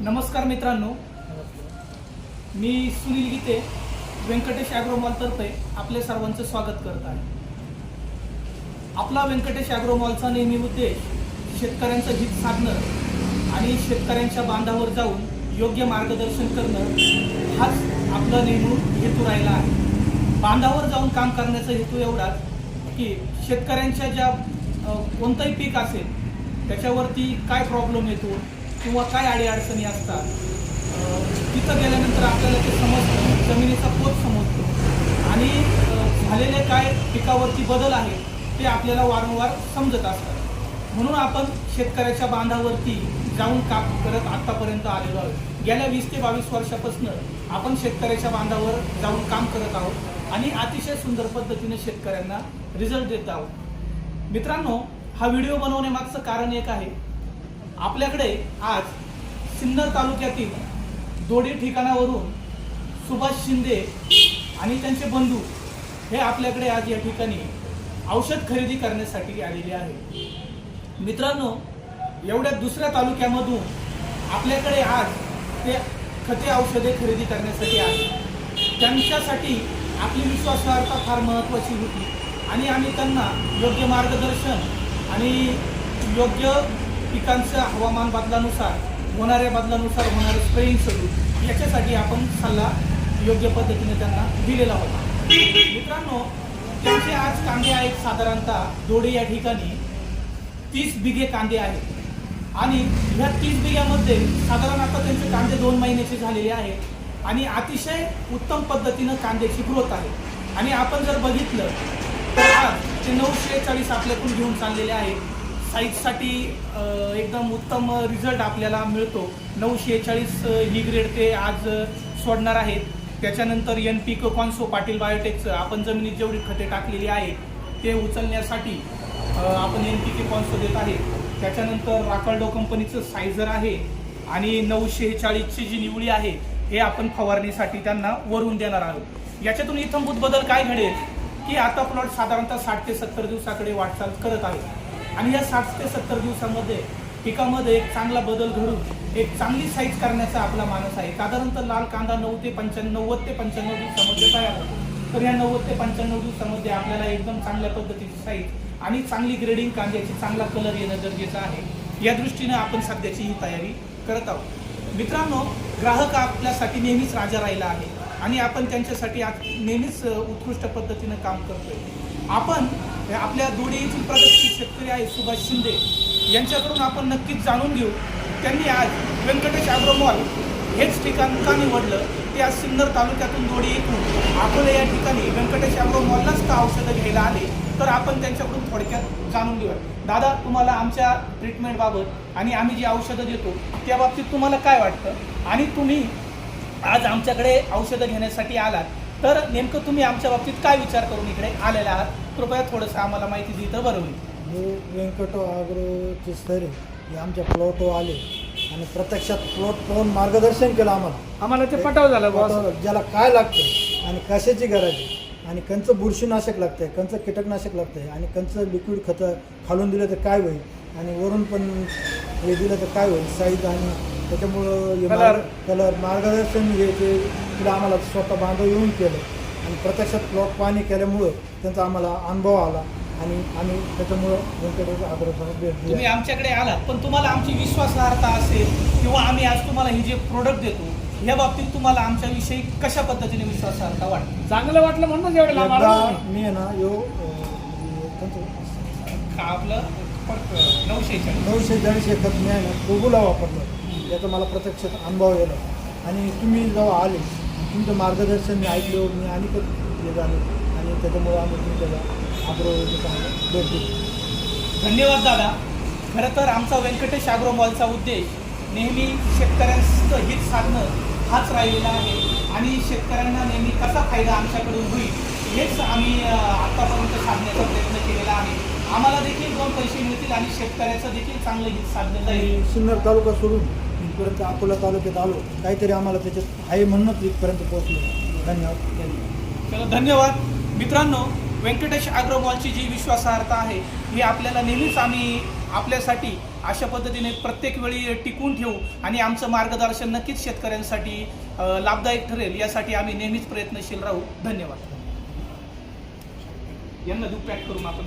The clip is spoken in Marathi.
नमस्कार मित्रांनो. मी सुनील गीते व्यंकटेश ॲग्रोमॉलतर्फे आपले सर्वांचं स्वागत करत आहे. आपला व्यंकटेश ॲग्रोमॉलचा नेहमी उद्देश शेतकऱ्यांचं हित साधणं आणि शेतकऱ्यांच्या बांधावर जाऊन योग्य मार्गदर्शन करणं हाच आपला नेहमी हेतू राहिला आहे. बांधावर जाऊन काम करण्याचा हेतू एवढाच की शेतकऱ्यांच्या ज्या कोणतंही पीक असेल त्याच्यावरती काय प्रॉब्लेम येतो किंवा काय अडीअडचणी असतात तिथं गेल्यानंतर आपल्याला ते समजतं जमिनीचा पोत समजतो. आणि झालेले काय पिकावरती बदल आहे ते आपल्याला वारंवार समजत असतात. म्हणून आपण शेतकऱ्याच्या बांधावरती जाऊन काम करत आतापर्यंत आलेलो आहोत. गेल्या वीस ते बावीस वर्षापासून आपण शेतकऱ्याच्या बांधावर जाऊन काम करत आहोत आणि अतिशय सुंदर पद्धतीने शेतकऱ्यांना रिझल्ट देत आहोत. मित्रांनो हा व्हिडिओ बनवण्यामागचं कारण एक आहे. आपल्याकडे आज सिन्नर तालुक्यातील दोडी ठिकाणावरून सुभाष शिंदे आणि त्यांचे बंधू हे आपल्याकडे आज या ठिकाणी औषध खरेदी करण्यासाठी आलेले आहे मित्रांनो एवढ्या दुसऱ्या तालुक्यामधून आपल्याकडे आज ते खते औषधे खरेदी करण्यासाठी आले. त्यांच्यासाठी आपली विश्वासार्हता फार महत्त्वाची होती आणि आम्ही त्यांना योग्य मार्गदर्शन आणि योग्य पिकांच्या हवामान बदलानुसार होणाऱ्या बदलानुसार होणारे स्प्रेईंग शेड्यूल याच्यासाठी आपण सल्ला योग्य पद्धतीने त्यांना दिलेला होता. मित्रांनो त्यांचे आज कांदे आहेत साधारणतः दोडे या ठिकाणी तीस बिघे कांदे आहेत. आणि ह्या तीस बिघ्यामध्ये साधारण आता त्यांचे कांदे दोन महिन्याचे झालेले आहेत आणि अतिशय उत्तम पद्धतीनं कांद्याची ग्रोथ आहे. आणि आपण जर बघितलं तर आज ते नऊशे चाळीस आपल्याकडून घेऊन चाललेले आहेत. साईजसाठी एकदम उत्तम रिझल्ट आपल्याला मिळतो. नऊशे चाळीस ही ग्रेड ते आज सोडणार आहेत. त्याच्यानंतर एन पी कॉन्सो पाटील बायोटेकचं आपण जमिनीत जेवढी खते टाकलेली आहेत ते उचलण्यासाठी आपण एन पी के कॉन्सो देत आहे. त्याच्यानंतर राकल्डो कंपनीचं सायझर आहे आणि नऊशे चाळीसची जी निवळी आहे हे आपण फवारणीसाठी त्यांना वरून देणार आहोत. याच्यातून इथंभूत बदल काय घडेल? की आता प्लॉट साधारणतः साठ ते सत्तर दिवसाकडे वाटचाल करत आहे. आणि या साठ ते सत्तर दिवसामध्ये पिकामध्ये एक चांगला बदल घडून एक चांगली साईज करण्याचा आपला मानस आहे. साधारणतः लाल कांदा नऊ ते पंच्याण्णव नव्वद ते पंच्याण्णव दिवसामध्ये तयार होतो. तर या नव्वद ते पंच्याण्णव दिवसामध्ये आपल्याला एकदम चांगल्या पद्धतीची साईज आणि चांगली ग्रेडिंग कांद्याची चांगला कलर येणं गरजेचं आहे. या दृष्टीने आपण सध्याची ही तयारी करत आहोत. मित्रांनो ग्राहक आपल्यासाठी नेहमीच राजा राहिला आहे आणि आपण त्यांच्यासाठी आज नेहमीच उत्कृष्ट पद्धतीनं काम करतोय. आपण आपल्या दोन्ही येथील शेतकरी आहे सुभाष शिंदे. यांच्याकडून आपण नक्कीच जाणून घेऊ. त्यांनी आज व्यंकटेश ॲग्रोमॉल हेच ठिकाण का निवडलं? ते आज सिन्नर तालुक्यातून दोडी येथून अकोले या ठिकाणी व्यंकटेश ॲग्रोमॉललाच का औषधं घ्यायला आले? तर आपण त्यांच्याकडून थोडक्यात जाणून घेऊया. दादा तुम्हाला आमच्या ट्रीटमेंटबाबत आणि आम्ही जी औषधं देतो त्या बाबतीत तुम्हाला काय वाटतं? आणि तुम्ही आज आमच्याकडे औषधं घेण्यासाठी आलात. तर नेमकं तुम्ही आमच्या बाबतीत काय विचार करून इकडे आलेला आहात? कृपया थोडंसं आम्हाला माहिती दिली तर बरं होईल. हे व्यंकटो आग्रोचे सर हे आमच्या प्लॉटवर आले. आणि प्रत्यक्षात प्लॉट पाहून मार्गदर्शन केलं आम्हाला. आम्हाला ते पटाव झालं ज्याला काय लागतं आणि कशाची गरज आहे? आणि कंचं बुरशीनाशक लागतंय कंचं कीटकनाशक लागतंय आणि कंचं लिक्विड खतं खालून दिलं तर काय होईल? आणि वरून पण हे दिलं तर काय होईल? साईज आणि त्याच्यामुळं. मार्ग- कलर मार्गदर्शन हे ते तिला आम्हाला स्वतः बांधव येऊन केलं. आणि प्रत्यक्षात प्लॉट पाहणी केल्यामुळं त्यांचा आम्हाला अनुभव आला. आणि आम्ही त्याच्यामुळं व्यंकटेश आग्रोला भेट तुम्ही आमच्याकडे आलात पण तुम्हाला आमची विश्वासार्हता असेल किंवा आम्ही आज तुम्हाला हे जे प्रोडक्ट देतो या बाबतीत तुम्हाला आमच्याविषयी कशा पद्धतीने विश्वासार्हता वाटते? चांगलं वाटलं म्हणून एवढं लांब आलो एकदा तुम्ही. मी आहे ना यो म्हणजे आपलं? नऊशे चाळीस. नऊशे दीडशे खत मी आहे ना गोगुला वापरलं. याचा मला प्रत्यक्षात अनुभव गेला आणि तुम्ही जेव्हा आले तुमचं मार्गदर्शन मी ऐकलं मी आणि हे झालं. आणि त्याच्यामुळे आम्ही तुमच्याला आग्रह भेट दिली. धन्यवाद दादा. खरं तर आमचा व्यंकटेश ॲग्रो मॉलचा उद्देश नेहमी शेतकऱ्यांचं हित साधणं हाच राहिलेला आहे. आणि शेतकऱ्यांना नेहमी कसा फायदा आमच्याकडून होईल हेच आम्ही आत्तापर्यंत साधण्याचा प्रयत्न केलेला आहे. आम्हाला देखील दोन पैसे मिळतील आणि शेतकऱ्याचं देखील चांगलं हित साधलं जाईल. आणि सिन्नर तालुका सोडून इथपर्यंत अकोला तालुक्यात आलो. काहीतरी आम्हाला त्याच्यात आहे म्हणूनच इथपर्यंत पोहोचलो. धन्यवाद. चला धन्यवाद. मित्रांनो व्यंकटेश ॲग्रोमॉलची जी विश्वासार्हता आहे ही आपल्याला नेहमीच आम्ही आपल्यासाठी अशा पद्धतीने प्रत्येक वेळी टिकून ठेवू आणि आमचं मार्गदर्शन नक्कीच शेतकऱ्यांसाठी लाभदायक ठरेल यासाठी आम्ही नेहमीच प्रयत्नशील राहू. धन्यवाद. यांना दुपॅक करून आपण